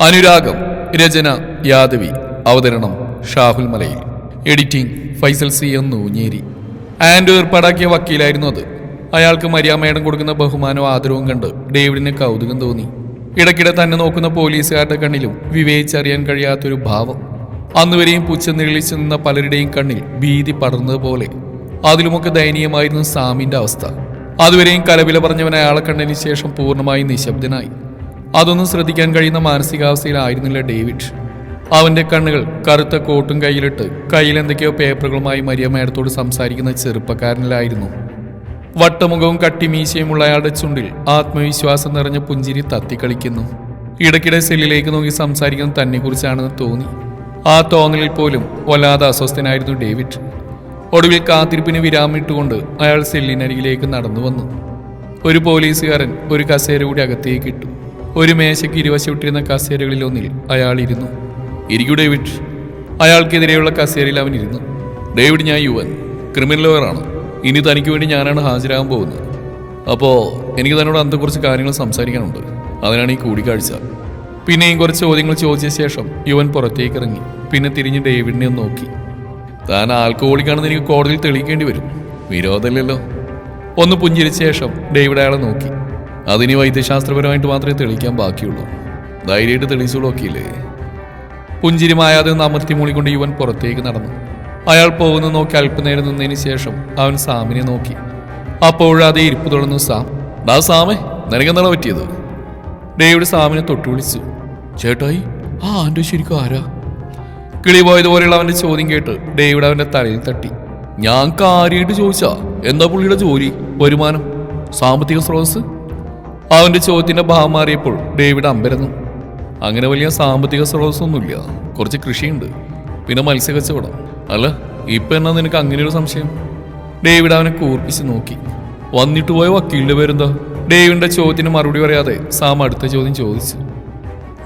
അനുരാഗം രചന യാദവി അവതരണം ഷാഹുൽ മലയിൽ. എഡിറ്റിംഗ് ഫൈസൽ സി എന്ന് നൂഞ്ഞേരി. ആൻഡ് ഏർപ്പാടാക്കിയ വക്കീലായിരുന്നു അത്. അയാൾക്ക് മര്യാമേടം കൊടുക്കുന്ന ബഹുമാനവും ആദരവും കണ്ട് ഡേവിഡിന് കൗതുകം തോന്നി. ഇടയ്ക്കിടെ തന്നെ നോക്കുന്ന പോലീസുകാരുടെ കണ്ണിലും വിവേചിച്ചറിയാൻ കഴിയാത്തൊരു ഭാവം. അന്നുവരെയും പുച്ഛ നിഴലിച്ചു നിന്ന പലരുടെയും കണ്ണിൽ ഭീതി പടർന്നതുപോലെ അതിലുമൊക്കെ ദയനീയമായിരുന്നു സാമിന്റെ അവസ്ഥ. അതുവരെയും കലവില പറഞ്ഞവൻ അയാളെ കണ്ടതിന് ശേഷം പൂർണമായി നിശബ്ദനായി. അതൊന്നും ശ്രദ്ധിക്കാൻ കഴിയുന്ന മാനസികാവസ്ഥയിലായിരുന്നില്ല ഡേവിഡ്. അവന്റെ കണ്ണുകൾ കറുത്ത കോട്ടും കയ്യിലിട്ട് കയ്യിൽ എന്തൊക്കെയോ പേപ്പറുകളുമായി മരിയ മേടത്തോട് സംസാരിക്കുന്ന ചെറുപ്പക്കാരനിലായിരുന്നു. വട്ടമുഖവും കട്ടിമീശയുമുള്ള അയാളുടെ ചുണ്ടിൽ ആത്മവിശ്വാസം നിറഞ്ഞ പുഞ്ചിരി തത്തിക്കളിക്കുന്നു. ഇടയ്ക്കിടെ സെല്ലിലേക്ക് നോക്കി സംസാരിക്കുന്ന തന്നെക്കുറിച്ചാണെന്ന് തോന്നി. ആ തോന്നലിൽ പോലും വല്ലാതെ അസ്വസ്ഥനായിരുന്നു ഡേവിഡ്. ഒടുവിൽ കാത്തിരിപ്പിന് വിരാമിട്ടുകൊണ്ട് അയാൾ സെല്ലിനരികിലേക്ക് നടന്നു വന്നു ഒരു പോലീസുകാരൻ ഒരു കസേര കൂടി അകത്തേക്ക് ഇട്ടു. ഒരു മേശയ്ക്ക് ഇരുവശവിട്ടിരുന്ന കസേരകളിൽ ഒന്നിൽ അയാൾ ഇരുന്നു. ഇരിക്കൂ ഡേവിഡ്. അയാൾക്കെതിരെയുള്ള കസേരയിൽ അവൻ ഇരുന്നു. ഡേവിഡ് ഞാൻ യുവൻ. ക്രിമിനൽ ലോയറാണ് ഇനി തനിക്ക് വേണ്ടി ഞാനാണ് ഹാജരാകാൻ പോകുന്നത്. അപ്പോൾ എനിക്ക് തന്നോട് അന്ത കുറച്ച് കാര്യങ്ങൾ സംസാരിക്കാനുണ്ട്. അതിനാണ് ഈ കൂടിക്കാഴ്ച. പിന്നെയും കുറച്ച് ചോദ്യങ്ങൾ ചോദിച്ച ശേഷം യുവൻ പുറത്തേക്ക് ഇറങ്ങി. പിന്നെ തിരിഞ്ഞ് ഡേവിഡിനെ ഒന്ന് നോക്കി. താൻ ആൽക്കഹോളിക്കാണെന്ന് എനിക്ക് കോടതിയിൽ തെളിയിക്കേണ്ടി വരും. വിരോധമില്ലല്ലോ. ഒന്ന് പുഞ്ചിരിച്ച ശേഷം ഡേവിഡ് അയാളെ നോക്കി. അതിനി വൈദ്യശാസ്ത്രപരമായിട്ട് മാത്രമേ തെളിയിക്കാൻ ബാക്കിയുള്ളൂ. ധൈര്യമായിട്ട് തെളിയിച്ചോളൂ ഒക്കെയില്ലേ പുഞ്ചിരി മായാതെ ഒന്ന് അമർത്തി മൂളിക്കൊണ്ട് യുവൻ പുറത്തേക്ക് നടന്നു. അയാൾ പോകുന്നു നോക്കി അല്പനേരം നിന്നതിന് ശേഷം അവൻ സാമിനെ നോക്കി. അപ്പോഴാതെ ഇരിപ്പ് തുടർന്നു സാം ഡാ സാമേ നിനക്കെന്താണ് പറ്റിയത്? ഡേവിഡ് സാമിനെ തൊട്ടു വിളിച്ചു. ചേട്ടായി ആ ആന്റെ ശരിക്കും ആരാ? കിളി പോയതുപോലെയുള്ള അവന്റെ ചോദ്യം കേട്ട് ഡേവിഡ് അവന്റെ തലയിൽ തട്ടി. ഞാൻ കാര്യമായിട്ട് ചോദിച്ചാ എന്താ പുള്ളിയുടെ ജോലി വരുമാനം സാമ്പത്തിക സ്രോതസ് അവന്റെ ചോദ്യത്തിന്റെ ഭാവം മാറിയപ്പോൾ ഡേവിഡ് അമ്പരന്നു. അങ്ങനെ വലിയ സാമ്പത്തിക സ്രോതസ്സൊന്നുമില്ല. കുറച്ച് കൃഷിയുണ്ട്. പിന്നെ മത്സ്യക്കച്ചവടം. അല്ല ഇപ്പൊ എന്നാ നിനക്ക് അങ്ങനെ ഒരു സംശയം? ഡേവിഡ് അവനെ കൂർപ്പിച്ച് നോക്കി. വന്നിട്ട് പോയ വക്കീലിന്റെ പേരെന്താ? ഡേവിഡിന്റെ ചോദ്യത്തിന് മറുപടി പറയാതെ സാം അടുത്ത ചോദ്യം ചോദിച്ചു.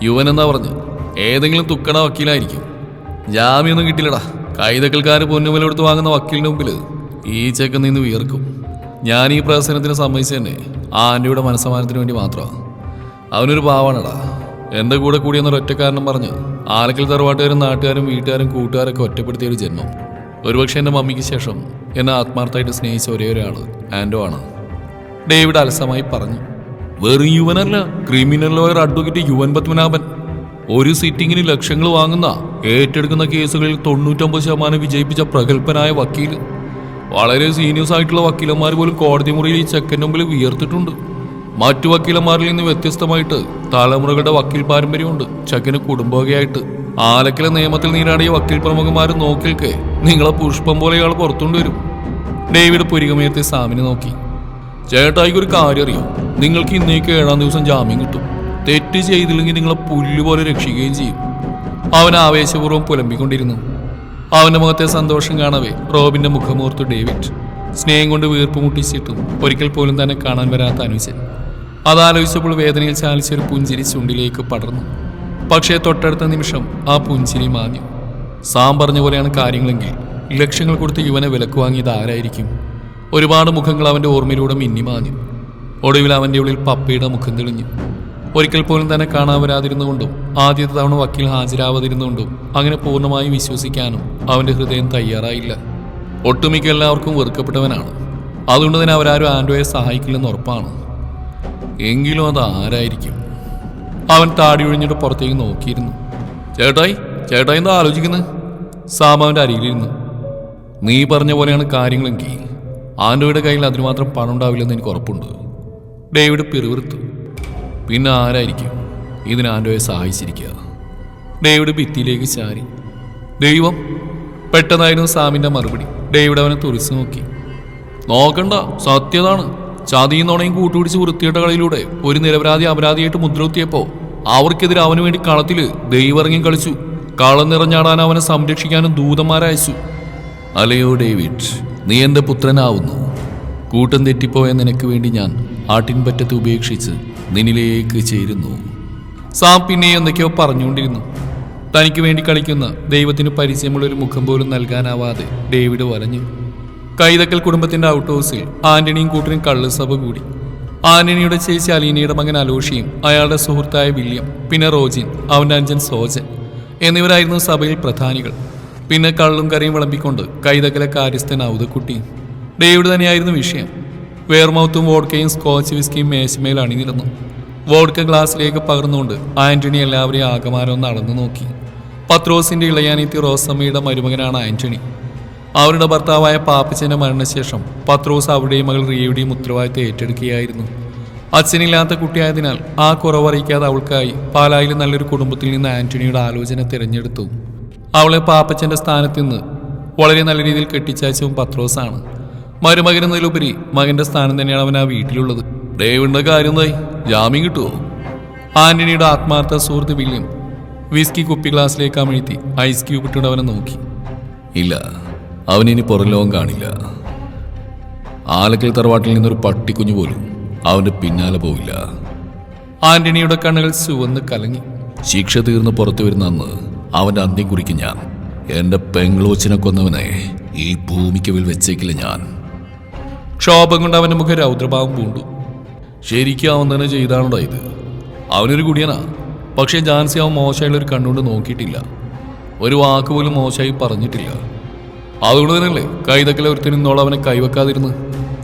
യുവൻ എന്നാ പറഞ്ഞു? ഏതെങ്കിലും തുക്കണ വക്കീലായിരിക്കും. ജാമ്യൊന്നും കിട്ടില്ലടാ. കൈതക്കൽക്കാർ പൊന്നുമല എടുത്ത് വാങ്ങുന്ന വക്കീലിന്റെ മുമ്പിൽ ഈ ചെക്കൻ നിന്ന് വിയർക്കും. ഞാൻ ഈ പ്രസനത്തിന് സമ്മതിച്ചു തന്നെ ആ ആന്റിയുടെ മനസ്സമാനത്തിന് വേണ്ടി മാത്രമാണ് അവനൊരു പാവാണടാ. എന്റെ കൂടെ കൂടിയെന്നൊരു ഒറ്റക്കാരനും പറഞ്ഞു ആലക്കൽ തറവാട്ടുകാരും നാട്ടുകാരും വീട്ടുകാരും കൂട്ടുകാരൊക്കെ ഒറ്റപ്പെടുത്തിയ ഒരു ജന്മം. ഒരുപക്ഷെ എന്റെ മമ്മിക്ക് ശേഷം എന്നെ ആത്മാർത്ഥമായിട്ട് സ്നേഹിച്ച ഒരേ ഒരാൾ ആൻഡോ ആണ്. ഡേവിഡ് അലസമായി പറഞ്ഞു. വെറും യുവനല്ല criminal lawyer advocate Yuvan Padmanabhan. ഒരു സിറ്റിങ്ങിന് ലക്ഷങ്ങൾ വാങ്ങുന്ന ഏറ്റെടുക്കുന്ന കേസുകളിൽ തൊണ്ണൂറ്റൊമ്പത് ശതമാനം വിജയിപ്പിച്ച പ്രഗത്ഭനായ വക്കീൽ വളരെ സീനിയേഴ്സ് ആയിട്ടുള്ള വക്കീലന്മാർ പോലും കോടതി മുറിയിൽ ഈ ചെക്കന്റെ മുമ്പിൽ വിയർത്തിട്ടുണ്ട്. മറ്റു വക്കീലന്മാരിൽ നിന്ന് വ്യത്യസ്തമായിട്ട് തലമുറകളുടെ വക്കീൽ പാരമ്പര്യമുണ്ട്. ചെക്കന് കുടുംബവകയായിട്ട്. ആലക്കിലെ നിയമത്തിൽ നീരാടിയ വക്കീൽ പ്രമുഖന്മാർ നോക്കിൽക്കെ നിങ്ങളെ പുഷ്പം പോലെ ഇയാൾ പുറത്തുകൊണ്ടുവരും ഡേവിഡ് പുരികമയത്തെ സാമിനെ നോക്കി. ചേട്ടായിക്ക് ഒരു കാര്യം അറിയാം? നിങ്ങൾക്ക് ഇന്നേക്ക് ഏഴാം ദിവസം ജാമ്യം കിട്ടും. തെറ്റ് ചെയ്തില്ലെങ്കിൽ നിങ്ങളെ പുല്ലുപോലെ രക്ഷിക്കുകയും ചെയ്യും. അവൻ ആവേശപൂർവം പുലമ്പിക്കൊണ്ടിരുന്നു. അവന്റെ മുഖത്തെ സന്തോഷം കാണവേ. റോബിന്റെ മുഖമൂർത്തു ഡേവിഡ്. സ്നേഹം കൊണ്ട് വീർപ്പ് മുട്ടിച്ചിട്ടും ഒരിക്കൽ പോലും തന്നെ കാണാൻ വരാത്ത അനുജൻ. അതാലോചിച്ചപ്പോൾ വേദനയിൽ ചാലിച്ചൊരു പുഞ്ചിരി ചുണ്ടിലേക്ക് പടർന്നു. പക്ഷേ തൊട്ടടുത്ത നിമിഷം ആ പുഞ്ചിരി മാഞ്ഞു. സാം പറഞ്ഞ പോലെയാണ് കാര്യങ്ങളെങ്കിൽ ലക്ഷ്യങ്ങൾ കൊടുത്ത് യുവനെ വിലക്ക് വാങ്ങിയത് ആരായിരിക്കും? ഒരുപാട് മുഖങ്ങൾ അവന്റെ ഓർമ്മയിലൂടെ മിന്നിമാഞ്ഞു. ഒടുവിൽ അവന്റെ ഉള്ളിൽ പപ്പയുടെ മുഖം തെളിഞ്ഞു. ഒരിക്കൽ പോലും തന്നെ കാണാൻ വരാതിരുന്നുകൊണ്ടും ആദ്യത്തെ തവണ വക്കീൽ ഹാജരാവാതിരുന്നുകൊണ്ടും അങ്ങനെ പൂർണമായി വിശ്വസിക്കാനും അവന്റെ ഹൃദയം തയ്യാറായില്ല. ഒട്ടുമിക്ക എല്ലാവർക്കും വെറുക്കപ്പെട്ടവനാണ്. അതുകൊണ്ട് തന്നെ അവരാരും ആൻഡോയെ സഹായിക്കില്ലെന്ന് ഉറപ്പാണ്. എങ്കിലും അത് ആരായിരിക്കും? അവൻ താടി ഒഴിഞ്ഞിട്ട് പുറത്തേക്ക് നോക്കിയിരുന്നു. ചേട്ടായി ചേട്ടായി എന്താ ആലോചിക്കുന്നത് സാമാവിന്റെ അരികിലിരുന്നു. നീ പറഞ്ഞ പോലെയാണ് കാര്യങ്ങളെങ്കിൽ ആൻഡോയുടെ കയ്യിൽ അതിന് മാത്രം പണം ഉണ്ടാവില്ലെന്ന് എനിക്ക് ഉറപ്പുണ്ട്. ഡേവിഡ് പിറുവിറുത്തു പിന്നെ ആരായിരിക്കും? ഇതിന് ആൻഡോയെ സഹായിച്ചിരിക്കുക? ഡേവിഡ് ഭിത്തിയിലേക്ക് ചാരി. ദൈവം പെട്ടെന്നായിരുന്നു സാമിന്റെ മറുപടി. ഡേവിഡ് അവനെ തുറിച്ചു നോക്കി. നോക്കണ്ട സത്യതാണ്. ചതിയും നുണയും കൂട്ടുപിടിച്ച് വൃത്തിയിട്ട കളിയിലൂടെ ഒരു നിരപരാധി അപരാധിയായിട്ട് മുദ്രകുത്തിയപ്പോൾ അവർക്കെതിരെ അവന് വേണ്ടി കളത്തിൽ ദൈവറങ്ങി കളിച്ചു. കളം നിറഞ്ഞാടാൻ അവനെ സംരക്ഷിക്കാനും ദൂതന്മാരയച്ചു. അലയോ ഡേവിഡ് നീ എന്റെ പുത്രനാവുന്നു. കൂട്ടം തെറ്റിപ്പോയ നിനക്ക് വേണ്ടി ഞാൻ ആട്ടിൻപറ്റത്ത് ഉപേക്ഷിച്ച് നിന്നിലേക്ക് ചേരുന്നു. സാം പിന്നെ എന്തൊക്കെയോ പറഞ്ഞുകൊണ്ടിരുന്നു. തനിക്ക് വേണ്ടി കളിക്കുന്ന ദൈവത്തിന് പരിചയമുള്ള ഒരു മുഖം പോലും നൽകാനാവാതെ ഡേവിഡ് വരഞ്ഞു കൈതക്കൽ കുടുംബത്തിന്റെ ഔട്ട് ഹൗസിൽ ആന്റണിയും കൂട്ടരും കള്ളുസഭ കൂടി. ആന്റണിയുടെ ചേച്ചി അലീനയുടെ മകൻ അലോഷിയും അയാളുടെ സുഹൃത്തായ വില്യം പിന്നെ റോജിൻ അവന്റെ അഞ്ചൻ സോജൻ എന്നിവരായിരുന്നു സഭയിൽ പ്രധാനികൾ. പിന്നെ കള്ളും കറിയും വിളമ്പിക്കൊണ്ട് കൈതക്കലെ കാര്യസ്ഥൻ ഔതക്കുട്ടിയും ഡേവിഡ് തന്നെയായിരുന്നു വിഷയം. വേർമൗത്തും വോഡ്കയും സ്കോച്ച് വിസ്കിയും മേശമേൽ അണിനിരുന്നു വോഡ്ക ഗ്ലാസ്സിലേക്ക് പകർന്നുകൊണ്ട് ആന്റണി എല്ലാവരെയും ആകമാനം ഒന്ന് അളന്നു നോക്കി. പത്രോസിന്റെ ഇളയാനിത്തി റോസമ്മയുടെ മരുമകനാണ് ആന്റണി. അവരുടെ ഭർത്താവായ പാപ്പച്ചന്റെ മരണശേഷം പത്രോസ് അവിടെയും മകൾ റിയയുടെയും ഉത്തരവാദിത്തം ഏറ്റെടുക്കുകയായിരുന്നു. അച്ഛനില്ലാത്ത കുട്ടിയായതിനാൽ ആ കുറവറിയിക്കാതെ അവൾക്കായി പാലായിൽ നല്ലൊരു കുടുംബത്തിൽ നിന്ന് ആന്റണിയുടെ ആലോചന തിരഞ്ഞെടുത്തു. അവളെ പാപ്പച്ചന്റെ സ്ഥാനത്ത് നിന്ന് വളരെ നല്ല രീതിയിൽ കെട്ടിച്ചയച്ചതും പത്രോസാണ്. മരുമകനെന്നതിലുപരി മകന്റെ സ്ഥാനം തന്നെയാണ് അവൻ ആ വീട്ടിലുള്ളത്. ഡേവിഡിന്റെ കാര്യം എന്തായി? ജാമ്യം കിട്ടുമോ ആന്റണിയുടെ ആത്മാർത്ഥ സുഹൃത്ത് വില്യം വിസ്കി കുപ്പി ഗ്ലാസ്സിലേക്ക് അമിഴ്ത്തി ഐസ് ക്യൂബ് ഇട്ടുകൊണ്ട് അവനെ നോക്കി. ഇല്ല അവനിനി പുറം ലോകം കാണില്ല. ആലക്കൽ തറവാട്ടിൽ നിന്നൊരു പട്ടിക്കുഞ്ഞു പോലും അവന്റെ പിന്നാലെ പോവില്ല. ആന്റണിയുടെ കണ്ണുകൾ ചുവന്ന് കലങ്ങി. ശിക്ഷ തീർന്ന് പുറത്തു വരുന്ന അന്ന് അവന്റെ അന്ത്യം കുറിക്കും ഞാൻ. എന്റെ പെങ്ങളോച്ചിനെ കൊന്നവനെ ഈ ഭൂമിക്ക് മേൽ വെച്ചേക്കില്ല ഞാൻ. ക്ഷോഭം കൊണ്ട് അവന്റെ മുഖം രൗദ്രഭാവം പൂണ്ടു. ശരിക്കും അവൻ തന്നെ ചെയ്താണോ ഇത്. അവനൊരു കുടിയനാ. പക്ഷേ ജാൻസി അവൻ മോശമായുള്ള ഒരു കണ്ണുകൊണ്ട് നോക്കിയിട്ടില്ല. ഒരു വാക്ക് പോലും മോശമായി പറഞ്ഞിട്ടില്ല. അതുകൊണ്ട് തന്നെയല്ലേ കൈതക്കലെ ഒരുത്തിന് ഇന്നോളം അവനെ കൈവെക്കാതിരുന്ന്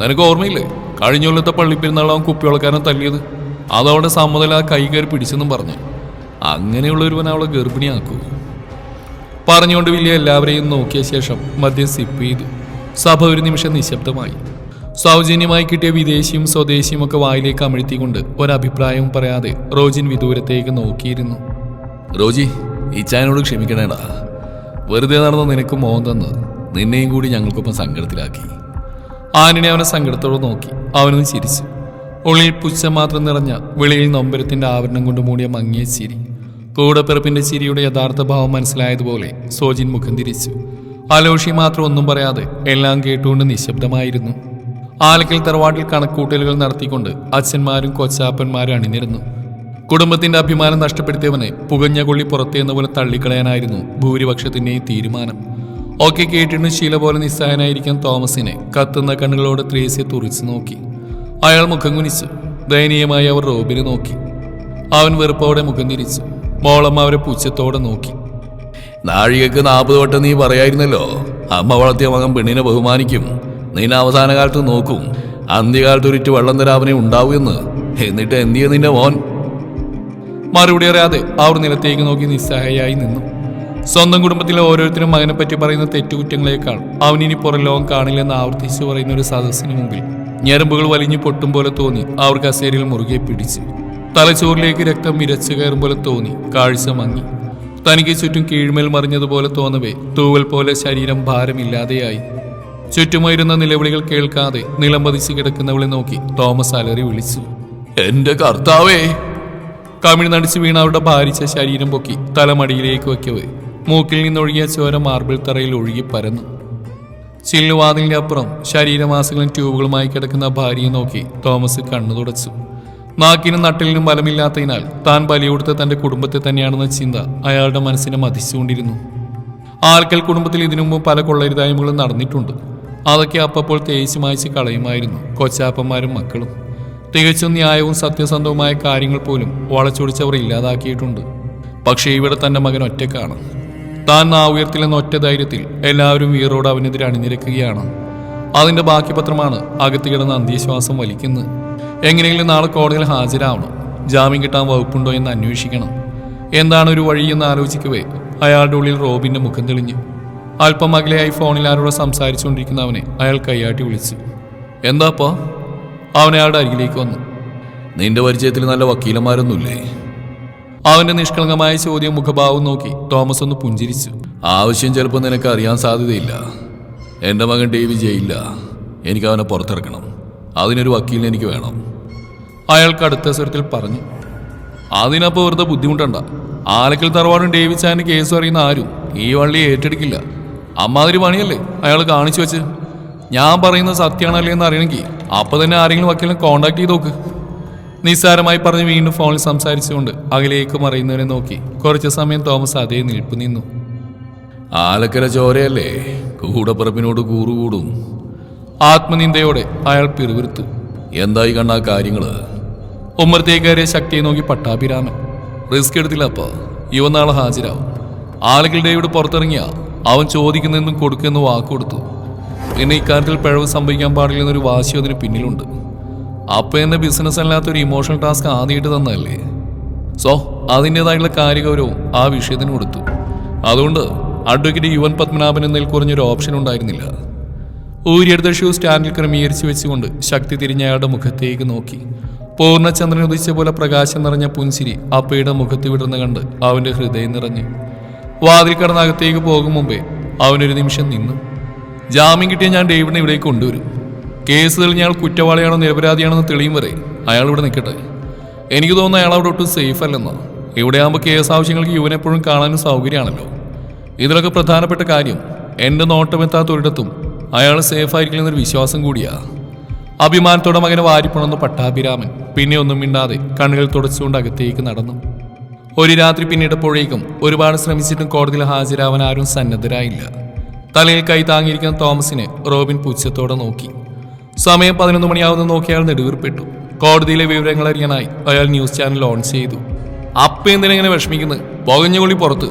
നിനക്ക് ഓർമ്മയില്ലേ? കഴിഞ്ഞ കൊല്ലത്തെ പള്ളിപ്പെരുന്നാൾ അവൻ കുപ്പിവളക്കാരൻ തല്ലിയത്? അതവളുടെ സമ്മതല കൈ കയറി പിടിച്ചെന്നും പറഞ്ഞു. അങ്ങനെയുള്ളൊരുവൻ അവളെ ഗർഭിണിയാക്കൂ. പറഞ്ഞുകൊണ്ട് വലിയ എല്ലാവരെയും നോക്കിയ ശേഷം മദ്യം സിപ്പ് ചെയ്തു. സഭ ഒരു നിമിഷം നിശബ്ദമായി. സൗജന്യമായി കിട്ടിയ വിദേശിയും സ്വദേശിയും ഒക്കെ വായിലേക്ക് അമിഴ്ത്തിക്കൊണ്ട് ഒരഭിപ്രായവും പറയാതെ റോജിൻ വിദൂരത്തേക്ക് നോക്കിയിരുന്നു. റോജി ഈ ചായനോട് ക്ഷമിക്കണേടാ. വെറുതെ നടന്ന നിനക്ക് മോഹം തന്ന് നിന്നെയും കൂടി ഞങ്ങൾക്കൊപ്പം സങ്കടത്തിലാക്കി. ആനിനെ അവനെ സങ്കടത്തോടെ നോക്കി. അവനൊന്ന് ചിരിച്ചു. ഉള്ളിൽ പുച്ഛം മാത്രം നിറഞ്ഞ വെളിയിൽ നൊമ്പരത്തിന്റെ ആവരണം കൊണ്ട് മൂടിയ മങ്ങിയ ചിരി. കൂടപ്പിറപ്പിന്റെ ചിരിയുടെ യഥാർത്ഥ ഭാവം മനസ്സിലായതുപോലെ സോജിൻ മുഖം തിരിച്ചു. അലോഷി മാത്രം ഒന്നും പറയാതെ എല്ലാം കേട്ടുകൊണ്ട് നിശബ്ദമായിരുന്നു. ആലക്കൽ തറവാട്ടിൽ കണക്കൂട്ടലുകൾ നടത്തിക്കൊണ്ട് അച്ഛന്മാരും കൊച്ചാപ്പന്മാരും അണിനിരുന്നു. കുടുംബത്തിന്റെ അഭിമാനം നഷ്ടപ്പെടുത്തിയവനെ പുകഞ്ഞ കൊള്ളി പുറത്തേന്ന പോലെ തള്ളിക്കളയാനായിരുന്നു ഭൂരിപക്ഷത്തിന്റെയും തീരുമാനം. ഒക്കെ കേട്ടിട്ട് ശീല പോലെ നിസ്സഹനായിരിക്കാൻ തോമസിനെ കത്തുന്ന കണ്ണുകളോട് ത്രേസ്യെ തുറിച്ചു നോക്കി. അയാൾ മുഖം കുനിച്ചു. ദയനീയമായി അവർ റോബിനെ നോക്കി. അവൻ വെറുപ്പോടെ മുഖം തിരിച്ചു. മോളമ്മ അവരെ പുച്ഛത്തോടെ നോക്കി. നാഴികക്ക് നാൽപ്പത് വട്ടം നീ പറയായിരുന്നല്ലോ അമ്മ വളർത്തിയ മകൻ പെണ്ണിനെ ബഹുമാനിക്കും. നിന്നെ അവസാന കാലത്ത് നോക്കും. അന്ത്യകാലത്ത് ഒരിറ്റ് വെള്ളം തരാവനെ ഉണ്ടാവൂ എന്ന്. എന്നിട്ട് എന്തിയ നിന്റെ മോൻ? മറുപടി അറിയാതെ അവർ നിലത്തേക്ക് നോക്കി നിസ്സഹായായി നിന്നു. സ്വന്തം കുടുംബത്തിലെ ഓരോരുത്തരും മകനെ പറ്റി പറയുന്ന തെറ്റുകുറ്റങ്ങളെക്കാൾ അവനിനി പുറം ലോകം കാണില്ലെന്ന് ആവർത്തിച്ചു പറയുന്ന ഒരു സദസ്സിന് മുമ്പിൽ ഞരമ്പുകൾ വലിഞ്ഞു പൊട്ടും പോലെ തോന്നി അവർ കസേരയിൽ മുറുകെ പിടിച്ചു. തലച്ചോറിലേക്ക് രക്തം വിരച്ചു കയറും പോലെ തോന്നി കാഴ്ച മങ്ങി. തനിക്ക് ചുറ്റും കീഴ്മേൽ മറിഞ്ഞതുപോലെ തോന്നവേ തൂവൽ പോലെ ശരീരം ഭാരമില്ലാതെയായി. ചുറ്റുമായിരുന്ന നിലവിളികൾ കേൾക്കാതെ നിലംപതിച്ച് കിടക്കുന്നവളെ നോക്കി തോമസ് അലറി വിളിച്ചു. എന്റെ കർത്താവേ! കമിഴ്ന്നടിച്ച് വീണ അവരുടെ ഭാരിച്ച ശരീരം പൊക്കി തലമടിയിലേക്ക് വയ്ക്കവേ മൂക്കിൽ നിന്നൊഴുകിയ ചോര മാർബിൾ തറയിൽ ഒഴുകി പരന്നു. ചില്ലുവാതിലിന്റെ അപ്പുറം ശരീരമാസങ്ങളും ട്യൂബുകളുമായി കിടക്കുന്ന ഭാര്യയെ നോക്കി തോമസ് കണ്ണു തുടച്ചു. നാക്കിനും നട്ടിലിനും ബലമില്ലാത്തതിനാൽ താൻ ബലിയൊടുത്ത തന്റെ കുടുംബത്തെ തന്നെയാണെന്ന ചിന്ത അയാളുടെ മനസ്സിനെ മതിച്ചുകൊണ്ടിരുന്നു. ആൾക്കൽ കുടുംബത്തിൽ ഇതിനു മുമ്പ് പല കൊള്ളരുതായ്മകളും നടന്നിട്ടുണ്ട്. അതൊക്കെ അപ്പപ്പോൾ തേച്ച് മായ്ച്ച് കളയുമായിരുന്നു. കൊച്ചാപ്പന്മാരും മക്കളും. തികച്ചും ന്യായവും സത്യസന്ധവുമായ കാര്യങ്ങൾ പോലും വളച്ചൊടിച്ചവർ ഇല്ലാതാക്കിയിട്ടുണ്ട്. പക്ഷേ ഇവിടെ തന്റെ മകൻ ഒറ്റക്കാണ്. താൻ നാ ഉയർത്തില്ലെന്ന ഒറ്റ ധൈര്യത്തിൽ എല്ലാവരും വീറോട് അവനെതിരെ അണിനിരക്കുകയാണ്. അതിന്റെ ബാക്കി പത്രമാണ് അകത്ത് കിടന്ന് അന്ത്യശ്വാസം വലിക്കുന്നത്. എങ്ങനെയെങ്കിലും നാളെ കോടതിയിൽ ഹാജരാവണം. ജാമ്യം കിട്ടാൻ വകുപ്പുണ്ടോ എന്ന് അന്വേഷിക്കണം. എന്താണ് ഒരു വഴിയെന്ന് ആലോചിക്കവേ. അയാളുടെ ഉള്ളിൽ റോബിന്റെ മുഖം തെളിഞ്ഞു. അല്പം അകലെയായി ഫോണിൽ ആരോട് സംസാരിച്ചുകൊണ്ടിരിക്കുന്ന അവനെ അയാൾ കൈയാട്ടി വിളിച്ചു. എന്താപ്പാ അവനെ അയാളുടെ അരികിലേക്ക് വന്നു. നിന്റെ പരിചയത്തിൽ നല്ല വക്കീലന്മാരൊന്നുമില്ലേ? അവന്റെ നിഷ്കളങ്കമായ ചോദ്യം മുഖഭാവം നോക്കി തോമസ് ഒന്ന് പുഞ്ചിരിച്ചു. ആവശ്യം ചിലപ്പോൾ നിനക്ക് അറിയാൻ സാധ്യതയില്ല. എന്റെ മകൻ ഡേവി ജയില്ല എനിക്ക് അവനെ പുറത്തിറക്കണം. അതിനൊരു വക്കീലിനെ എനിക്ക് വേണം. അയാൾ കടുത്ത സ്വരത്തിൽ പറഞ്ഞു. അതിനപ്പോ വെറുതെ ബുദ്ധിമുട്ടണ്ട. ആലക്കൽ തറവാടും ഡേവിച്ചാന്റെ കേസ് അറിയുന്ന ആരും ഈ വള്ളി ഏറ്റെടുക്കില്ല. അമ്മാതിരി പണിയല്ലേ? അയാൾ കാണിച്ചു വെച്ച്. ഞാൻ പറയുന്നത് സത്യമാണല്ലേ എന്ന് അറിയണമെങ്കിൽ അപ്പൊ തന്നെ ആരെങ്കിലും വക്കീലിനെ കോണ്ടാക്ട് ചെയ്ത് നോക്ക്. നിസ്സാരമായി പറഞ്ഞ് വീണ്ടും ഫോണിൽ സംസാരിച്ചുകൊണ്ട് അകലേക്ക് മറിയുന്നവരെ നോക്കി. കുറച്ചു സമയം തോമസ് അതേ നിൽപ്പ് നിന്നു. ആലക്കര ചോരയല്ലേ? കൂടപ്പിറപ്പിനോട് കൂറുകൂടും. ആത്മനിന്ദയോടെ അയാൾ പിറുവിരുത്തു എന്തായി കണ്ട കാര്യങ്ങൾ? ഉമ്മർത്തേക്കാരെ ശക്തിയെ നോക്കി പട്ടാഭിരാമൻ. റിസ്ക് എടുത്തില്ല അപ്പോ. ഇവ നാളെ ഹാജരാവും. ആളുകളുടെ ഇവിടെ പുറത്തിറങ്ങിയ അവൻ ചോദിക്കുന്നതെന്നും കൊടുക്കുമെന്ന് വാക്ക് കൊടുത്തു. പിന്നെ ഇക്കാര്യത്തിൽ പിഴവ് സംഭവിക്കാൻ പാടില്ല എന്നൊരു വാശി അതിന് പിന്നിലുണ്ട്. അപ്പം എന്നെ ബിസിനസ് അല്ലാത്ത ഒരു ഇമോഷണൽ ടാസ്ക് ആദ്യമായിട്ട് തന്നതല്ലേ? സോ അതിന്റേതായിട്ടുള്ള കാര്യഗൗരവം ആ വിഷയത്തിന് കൊടുത്തു. അതുകൊണ്ട് അഡ്വക്കേറ്റ് യുവൻ പത്മനാഭൻ എന്നതിൽ കുറഞ്ഞൊരു ഓപ്ഷൻ ഉണ്ടായിരുന്നില്ല. ഊരിയെടുത്ത ഷൂ സ്റ്റാൻഡിൽ ക്രമീകരിച്ച് വെച്ചുകൊണ്ട് ശക്തി തിരിഞ്ഞ അയാളുടെ മുഖത്തേക്ക് നോക്കി. പൂർണചന്ദ്രൻ ഉദിച്ച പോലെ പ്രകാശം നിറഞ്ഞ പുൻസിരി അപ്പയുടെ മുഖത്ത് വിടർന്ന് കണ്ട് അവന്റെ ഹൃദയം നിറഞ്ഞു. വാതിൽ കടന്ന് അകത്തേക്ക് പോകും മുമ്പേ അവനൊരു നിമിഷം നിന്നു. ജാമ്യം കിട്ടിയ ഞാൻ ഡേവിഡിനെ ഇവിടേക്ക് കൊണ്ടുവരും. കേസ് തെളിഞ്ഞ അയാൾ കുറ്റവാളിയാണോ നിരപരാധിയാണെന്ന് തെളിയും വരെ അയാൾ ഇവിടെ നിൽക്കട്ടെ. എനിക്ക് തോന്നുന്നു അയാൾ അവിടെ ഒട്ടും സേഫ് അല്ലെന്ന്. ഇവിടെ ആകുമ്പോൾ കേസ് ആവശ്യങ്ങൾക്ക് യുവനെപ്പോഴും കാണാനും സൗകര്യമാണല്ലോ. ഇതിലൊക്കെ പ്രധാനപ്പെട്ട കാര്യം എന്റെ നോട്ടമെത്താത്ത ഒരിടത്തും അയാൾ സേഫ് ആയിരിക്കില്ലെന്നൊരു വിശ്വാസം കൂടിയാ. അഭിമാനത്തോടെ മകനെ വാരിപ്പുണർന്ന് പട്ടാഭിരാമൻ. പിന്നെ ഒന്നും മിണ്ടാതെ കണ്ണുകൾ തുടച്ചുകൊണ്ട് അകത്തേക്ക് നടന്നു. ഒരു രാത്രി പിന്നിട്ടപ്പോഴേക്കും ഒരുപാട് ശ്രമിച്ചിട്ടും കോടതിയിൽ ഹാജരാവാൻ ആരും സന്നദ്ധരായില്ല. തലയിൽ കൈ താങ്ങിയിരിക്കുന്ന തോമസിനെ റോബിൻ പുച്ഛത്തോടെ നോക്കി. സമയം പതിനൊന്ന് മണിയാവുന്ന നോക്കി അയാൾ നെടുവീർപ്പെട്ടു. കോടതിയിലെ വിവരങ്ങൾ അറിയാനായി അയാൾ ന്യൂസ് ചാനൽ ഓൺ ചെയ്തു. അപ്പ എന്തിനെങ്ങനെ വിഷമിക്കുന്നത് പുകഞ്ഞുകൊള്ളി പുറത്ത്.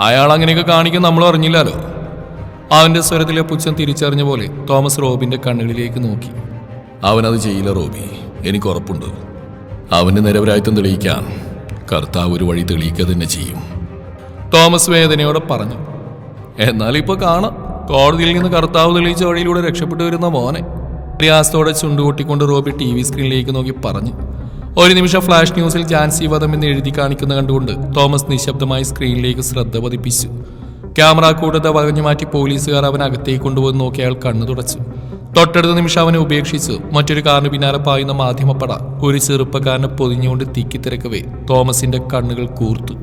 അയാൾ അങ്ങനെയൊക്കെ കാണിക്കാൻ നമ്മൾ അറിഞ്ഞില്ലല്ലോ. അവന്റെ സ്വരത്തിലെ പുച്ഛം തിരിച്ചറിഞ്ഞ പോലെ തോമസ് റോബിന്റെ കണ്ണുകളിലേക്ക് നോക്കി. അവനത് ചെയ്യില്ല റോബി. എനിക്ക് ഉറപ്പുണ്ട്. അവന് നിരപരാധിത്വം തെളിയിക്കാൻ കർത്താവ് ഒരു വഴി തെളിയിക്കുക തന്നെ ചെയ്യും. തോമസ് വേദനയോടെ പറഞ്ഞു എന്നാൽ ഇപ്പോൾ കാണാം. കോടതിയിൽ നിന്ന് കർത്താവ് തെളിയിച്ച വഴിയിലൂടെ രക്ഷപ്പെട്ടു വരുന്ന മോനെ. പ്രയാസത്തോടെ ചുണ്ടുകൊട്ടിക്കൊണ്ട് റോബി ടി വി സ്ക്രീനിലേക്ക് നോക്കി പറഞ്ഞു ഒരു നിമിഷം ഫ്ലാഷ് ന്യൂസിൽ ജാൻസി വധം എന്ന് എഴുതി കാണിക്കുന്ന കണ്ടുകൊണ്ട് തോമസ് നിശബ്ദമായി സ്ക്രീനിലേക്ക് ശ്രദ്ധ പതിപ്പിച്ചു. ക്യാമറ കൂട്ടത്തെ വകഞ്ഞു മാറ്റി പോലീസുകാർ അവൻ അകത്തേക്ക് കൊണ്ടുപോയി നോക്കി അയാൾ കണ്ണു തുടച്ചു. തൊട്ടടുത്ത നിമിഷം അവനെ ഉപേക്ഷിച്ച് മറ്റൊരു കാറിന് പിന്നാലെ പായുന്ന മാധ്യമപ്പട ഒരു ചെറുപ്പക്കാരനെ പൊതിഞ്ഞുകൊണ്ട് തിക്കിത്തിരക്കവേ തോമസിന്റെ കണ്ണുകൾ കൂർത്തു.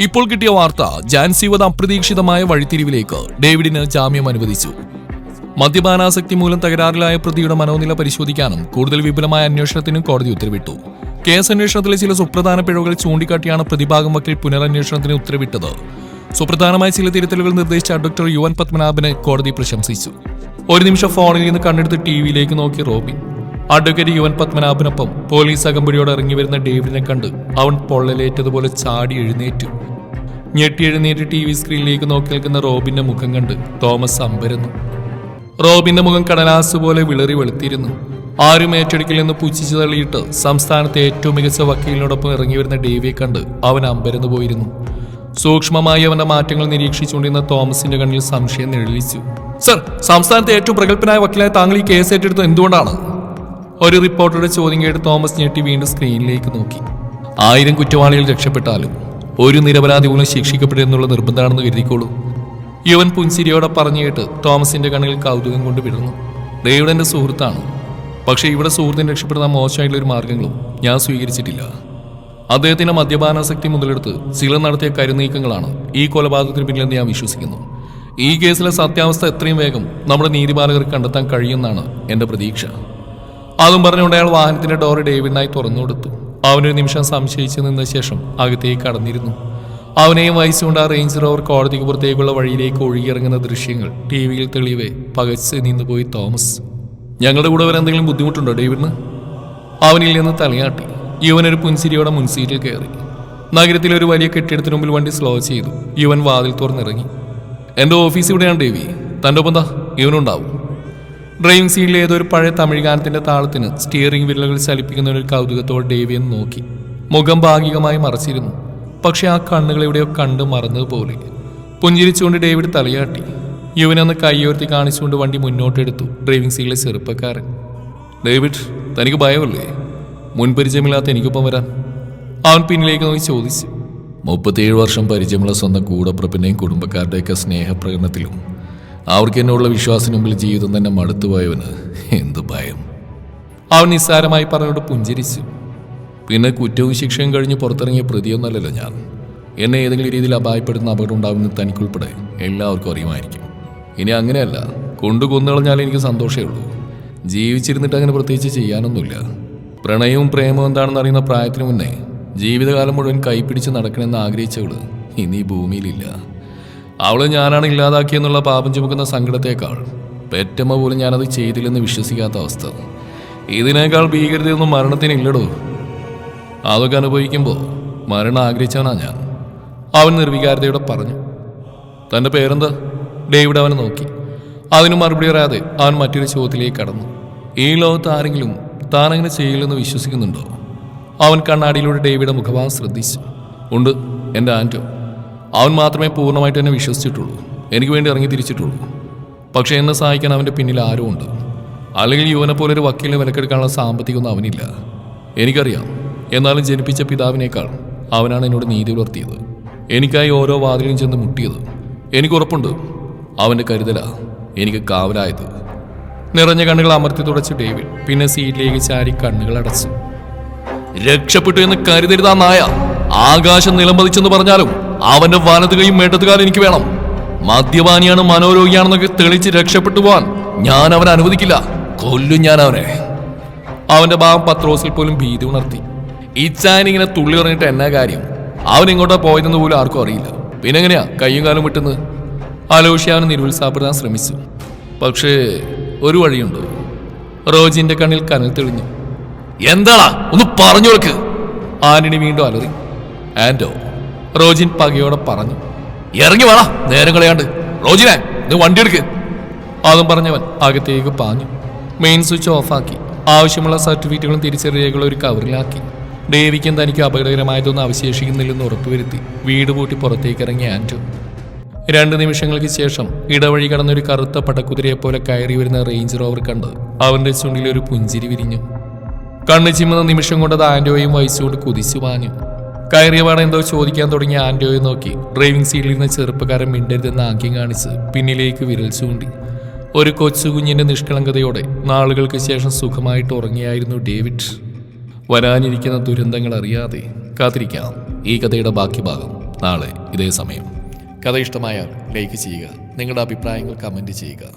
ഇപ്പോൾ കിട്ടിയ വാർത്ത ജാൻസിവത് അപ്രതീക്ഷിതമായ വഴിത്തിരിവിലേക്ക് ഡേവിഡിന് ജാമ്യം അനുവദിച്ചു. മദ്യപാനാസക്തി മൂലം തകരാറിലായ പ്രതിയുടെ മനോനില പരിശോധിക്കാനും കൂടുതൽ വിപുലമായ അന്വേഷണത്തിനും കോടതി ഉത്തരവിട്ടു. കേസ് അന്വേഷണത്തിലെ ചില സുപ്രധാന പിഴവുകൾ ചൂണ്ടിക്കാട്ടിയാണ് പ്രതിഭാഗം വക്കീൽ പുനരന്വേഷണത്തിന് ഉത്തരവിട്ടത്. സുപ്രധാനമായ ചില തിരുത്തലുകൾ നിർദ്ദേശിച്ച അഡ്വക്ടർ യുവൻ പത്മനാഭനെ കോടതി പ്രശംസിച്ചു. ഒരു നിമിഷം ഫോണിൽ നിന്ന് കണ്ടെടുത്ത് ടി വിയിലേക്ക് നോക്കി റോബിൻ അഡ്വക്കേറ്റ് യുവൻ പത്മനാഭനൊപ്പം പോലീസ് അകമ്പടിയോട് ഇറങ്ങി വരുന്ന ഡേവിഡിനെ കണ്ട് അവൻ പൊള്ളലേറ്റതുപോലെ ചാടി എഴുന്നേറ്റു. ഞെട്ടി എഴുന്നേറ്റ് ടി വി സ്ക്രീനിലേക്ക് നോക്കി നിൽക്കുന്ന റോബിന്റെ മുഖം കണ്ട് തോമസ് അമ്പരുന്നു. റോബിന്റെ മുഖം കടലാസ് പോലെ വിളറി വെളുത്തിരുന്നു. ആരും ഏറ്റെടുക്കില്ലെന്ന് പുച്ഛിച്ചു തള്ളിയിട്ട് സംസ്ഥാനത്തെ ഏറ്റവും മികച്ച വക്കീലിനോടൊപ്പം ഇറങ്ങി വരുന്ന ഡേവിയെ കണ്ട് അവൻ അമ്പരന്നു പോയിരുന്നു. സൂക്ഷ്മമായി അവന്റെ മാറ്റങ്ങൾ നിരീക്ഷിച്ചുകൊണ്ടിരുന്ന തോമസിന്റെ കണ്ണിൽ സംശയം നിഴലിച്ചു. സർ സംസ്ഥാനത്തെ ഏറ്റവും പ്രഗത്ഭനായ വക്കീലായ താങ്കൾ ഈ കേസ് ഏറ്റെടുത്തത് എന്തുകൊണ്ടാണ്? ഒരു റിപ്പോർട്ടറുടെ ചോദ്യം കേട്ട് തോമസ് ഞെട്ടി വീണ്ടും സ്ക്രീനിലേക്ക് നോക്കി. ആയിരം കുറ്റവാളികൾ രക്ഷപ്പെട്ടാലും ഒരു നിരപരാധി പോലും ശിക്ഷിക്കപ്പെടുന്നുള്ള നിർബന്ധമാണെന്ന് കരുതിക്കോളൂ. യുവൻ പുൻസിരിയോടെ പറഞ്ഞു കേട്ട് തോമസിന്റെ കണ്ണിൽ കൗതുകം കൊണ്ട് വിടുന്നു എന്റെ സുഹൃത്താണ്. പക്ഷേ ഇവിടെ സുഹൃത്തിനെ രക്ഷപ്പെടുന്ന മോശമായിട്ടുള്ള ഒരു മാർഗങ്ങളും ഞാൻ സ്വീകരിച്ചിട്ടില്ല. അദ്ദേഹത്തിന്റെ മദ്യപാനാസക്തി മുതലെടുത്ത് ചിലർ നടത്തിയ കരുനീക്കങ്ങളാണ് ഈ കൊലപാതകത്തിന് പിന്നിലെന്ന് ഞാൻ വിശ്വസിക്കുന്നു. ഈ കേസിലെ സത്യാവസ്ഥ എത്രയും വേഗം നമ്മുടെ നീതിപാലകർക്ക് കണ്ടെത്താൻ കഴിയുമെന്നാണ് എന്റെ പ്രതീക്ഷ. അതും പറഞ്ഞുകൊണ്ട് അയാൾ വാഹനത്തിന്റെ ഡോർ ഡേവിഡിനായി തുറന്നു കൊടുത്തു. അവനൊരു നിമിഷം സംശയിച്ചു നിന്ന ശേഷം അകത്തേക്ക് കടന്നിരുന്നു. അവനെയും വയസ്സുകൊണ്ട് ആ റേഞ്ച് റോവർ കോടതിക്ക് പുറത്തേക്കുള്ള വഴിയിലേക്ക് ഒഴുകിയിറങ്ങുന്ന ദൃശ്യങ്ങൾ ടി വിയിൽ തെളിവേ പകച്ച് നിന്നുപോയി തോമസ്. ഞങ്ങളുടെ കൂടെ വരെ എന്തെങ്കിലും ബുദ്ധിമുട്ടുണ്ടോ ഡേവിഡിന്? അവനിൽ നിന്ന് തലയാട്ടി. യുവനൊരു പുൻസിരിയോടെ മുൻസീറ്റിൽ കയറി. നഗരത്തിലെ ഒരു വലിയ കെട്ടിടത്തിനു മുമ്പിൽ വണ്ടി സ്ലോ ചെയ്തു. യുവൻ വാതിൽ തുറന്നിറങ്ങി. എന്റെ ഓഫീസ് ഇവിടെയാണ് ഡേവി തന്റെ ഒപ്പം എന്താ ഇവനുണ്ടാവും. ഡ്രൈവിംഗ് സീറ്റിലെ ഏതൊരു പഴയ തമിഴ് ഗാനത്തിന്റെ താളത്തിന് സ്റ്റിയറിംഗ് വിരലുകൾ ചലിപ്പിക്കുന്ന ഒരു കൗതുകത്തോടെ ഡേവിയൻ നോക്കി. മുഖം ഭാഗികമായി മറച്ചിരുന്നു. പക്ഷെ ആ കണ്ണുകൾ എവിടെയോ കണ്ട് മറന്നതുപോലെ പുഞ്ചിരിച്ചുകൊണ്ട് ഡേവിഡ് തലയാട്ടി. യുവനൊന്ന് കൈയോർത്തി കാണിച്ചുകൊണ്ട് വണ്ടി മുന്നോട്ടെടുത്തു ഡ്രൈവിംഗ് സീറ്റിലെ ചെറുപ്പക്കാരൻ. ഡേവിഡ് തനിക്ക് ഭയമല്ലേ? മുൻപരിചയമില്ലാത്ത എനിക്കൊപ്പം വരാൻ. അവൻ പിന്നിലേക്ക് നോക്കി ചോദിച്ചു. മുപ്പത്തിയേഴ് വർഷം പരിചയമുള്ള സ്വന്തം കൂടപ്പുറപ്പിന്റെയും കുടുംബക്കാരുടെയൊക്കെ സ്നേഹപ്രകടനത്തിലും അവർക്ക് എന്നുള്ള വിശ്വാസത്തിന് മുമ്പിൽ ജീവിതം തന്നെ മടുത്തുപോയവന് എന്ത് ഭയം. അവൻ നിസ്സാരമായി പറഞ്ഞോട് പുഞ്ചിരിച്ചു. പിന്നെ കുറ്റവും ശിക്ഷയും കഴിഞ്ഞ് പുറത്തിറങ്ങിയ പ്രതിയൊന്നല്ലല്ലോ ഞാൻ. എന്നെ ഏതെങ്കിലും രീതിയിൽ അപായപ്പെടുന്ന അപകടം ഉണ്ടാകുമെന്ന് തനിക്കുൾപ്പെടെ എല്ലാവർക്കും അറിയുമായിരിക്കും. ഇനി അങ്ങനെയല്ല കൊണ്ടു കൊന്നുകളഞ്ഞാൽ എനിക്ക് സന്തോഷമേ ഉള്ളൂ. ജീവിച്ചിരുന്നിട്ട് അങ്ങനെ പ്രത്യേകിച്ച് ചെയ്യാനൊന്നുമില്ല. പ്രണയവും പ്രേമവും എന്താണെന്ന് അറിയുന്ന പ്രായത്തിന് മുന്നേ ജീവിതകാലം മുഴുവൻ കൈപ്പിടിച്ച് നടക്കണമെന്ന് ആഗ്രഹിച്ചവൾ ഇനി ഭൂമിയിലില്ല. അവൾ ഞാനാണ് ഇല്ലാതാക്കിയെന്നുള്ള പാപം ചുമക്കുന്ന സങ്കടത്തേക്കാൾ പെറ്റമ്മ പോലും ഞാനത് ചെയ്തില്ലെന്ന് വിശ്വസിക്കാത്ത അവസ്ഥ. ഇതിനേക്കാൾ ഭീകരതയൊന്നും മരണത്തിനില്ലടോ. അതൊക്കെ അനുഭവിക്കുമ്പോൾ മരണം ആഗ്രഹിച്ചവനാ ഞാൻ. അവൻ നിർവികാരതയോടെ പറഞ്ഞു. തന്റെ പേരെന്താ? ഡേവിഡ് അവനെ നോക്കി. അതിന് മറുപടി പറയാതെ അവൻ മറ്റൊരു ചോദ്യത്തിലേക്ക് കടന്നു. ഈ ലോകത്ത് ആരെങ്കിലും താനങ്ങനെ ചെയ്യില്ലെന്ന് വിശ്വസിക്കുന്നുണ്ടോ? അവൻ കണ്ണാടിയിലൂടെ ഡേവിയുടെ മുഖഭാവം ശ്രദ്ധിച്ചു. ഉണ്ട് എന്റെ ആന്റോ അവൻ മാത്രമേ പൂർണമായിട്ട് എന്നെ വിശ്വസിച്ചിട്ടുള്ളൂ. എനിക്ക് വേണ്ടി ഇറങ്ങി തിരിച്ചിട്ടുള്ളൂ. പക്ഷേ എന്നെ സഹായിക്കാൻ അവന്റെ പിന്നിൽ ആരും ഉണ്ട്. അല്ലെങ്കിൽ യുവനെ പോലെ ഒരു വക്കീലിനെ വിലക്കെടുക്കാനുള്ള സാമ്പത്തികമൊന്നും അവനില്ല. എനിക്കറിയാം. എന്നാലും ജനിപ്പിച്ച പിതാവിനേക്കാൾ അവനാണ് എന്നോട് നീതി പുലർത്തിയത്. എനിക്കായി ഓരോ വാതിലും ചെന്ന് മുട്ടിയത്. എനിക്ക് ഉറപ്പുണ്ട്. അവന്റെ കരുതലാ എനിക്ക് കാവലായത്. നിറഞ്ഞ കണ്ണുകൾ അമർത്തി തുടച്ച് ഡേവിഡ്. പിന്നെ സീറ്റിലേക്ക് ചാരി കണ്ണുകൾ അടച്ചു. രക്ഷപ്പെട്ടു എന്ന് കരുതരുതാ നായ. ആകാശം നിലംപതിച്ചെന്ന് പറഞ്ഞാലും അവന്റെ വലത് കൈയും എനിക്ക് വേണം. മദ്യപാനിയാണ് മനോരോഗിയാണെന്നൊക്കെ തെളിച്ച് രക്ഷപ്പെട്ടു പോവാൻ ഞാൻ അവനെ അനുവദിക്കില്ല. കൊല്ലും ഞാൻ അവനെ. അവന്റെ ഭാവം പത്രോസിൽ പോലും ഭീതി ഉണർത്തി. ഇച്ചാൻ ഇങ്ങനെ തുള്ളി പറഞ്ഞിട്ട് എന്നാ കാര്യം? അവൻ ഇങ്ങോട്ടാ പോയതെന്ന് പോലും ആർക്കും അറിയില്ല. പിന്നെ എങ്ങനെയാ കയ്യും കാലും വിട്ടുന്നത്? അലോഷി അവനെ നിരുത്സാഹപ്പെടുത്താൻ ശ്രമിച്ചു. പക്ഷേ ഒരു വഴിയുണ്ട്. റോജിന്റെ കണ്ണിൽ കനൽ തെളിഞ്ഞു. എന്താടാ? ഒന്ന് പറഞ്ഞു കൊടുക്ക്. ആന്റണി വീണ്ടും അലറി. ആൻഡോ റോജിൻ പകയോടെ പറഞ്ഞു. ഇറങ്ങി വേണ നേരം കളയാണ്ട്. റോജിനെ നീ വണ്ടി എടുക്ക്. അതും പറഞ്ഞവൻ അകത്തേക്ക് പാഞ്ഞു. മെയിൻ സ്വിച്ച് ഓഫാക്കി. ആവശ്യമുള്ള സർട്ടിഫിക്കറ്റുകളും തിരിച്ചറിയകളും ഒരു കവറിലാക്കി. ഡേവിക്കും തനിക്ക് അപകടകരമായതൊന്നും അവശേഷിക്കുന്നില്ലെന്ന് ഉറപ്പുവരുത്തി വീട് പൂട്ടി പുറത്തേക്ക് ഇറങ്ങി ആൻഡോ രണ്ട് നിമിഷങ്ങൾക്ക് ശേഷം ഇടവഴി കടന്നൊരു കറുത്ത പടക്കുതിരയെ പോലെ കയറി വരുന്ന റേഞ്ച് റോവർ കണ്ട് അവന്റെ ചുണ്ടിലൊരു പുഞ്ചിരി വിരിഞ്ഞു. കണ്ണു ചിമ്മുന്ന നിമിഷം കൊണ്ട് അത് ആൻഡോയും വഹിച്ചുകൊണ്ട് കുതിച്ചു വാങ്ങി കയറിയ പാടെ എന്തോ ചോദിക്കാൻ തുടങ്ങി ആൻഡോയെ നോക്കി. ഡ്രൈവിംഗ് സീറ്റിൽ നിന്ന് ചെറുപ്പക്കാരൻ മിണ്ടരുതെന്ന് ആംഗ്യം കാണിച്ച് പിന്നിലേക്ക് വിരൽ ചൂണ്ടി. ഒരു കൊച്ചു കുഞ്ഞിന്റെ നിഷ്കളങ്കതയോടെ നാളുകൾക്ക് ശേഷം സുഖമായിട്ട് ഉറങ്ങിയായിരുന്നു ഡേവിഡ്. വരാനിരിക്കുന്ന ദുരന്തങ്ങൾ അറിയാതെ കാത്തിരിക്കാം. ഈ കഥയുടെ ബാക്കി ഭാഗം നാളെ ഇതേ സമയം. കഥ ഇഷ്ടമായാൽ ലൈക്ക് ചെയ്യുക. നിങ്ങളുടെ അഭിപ്രായങ്ങൾ കമന്റ് ചെയ്യുക.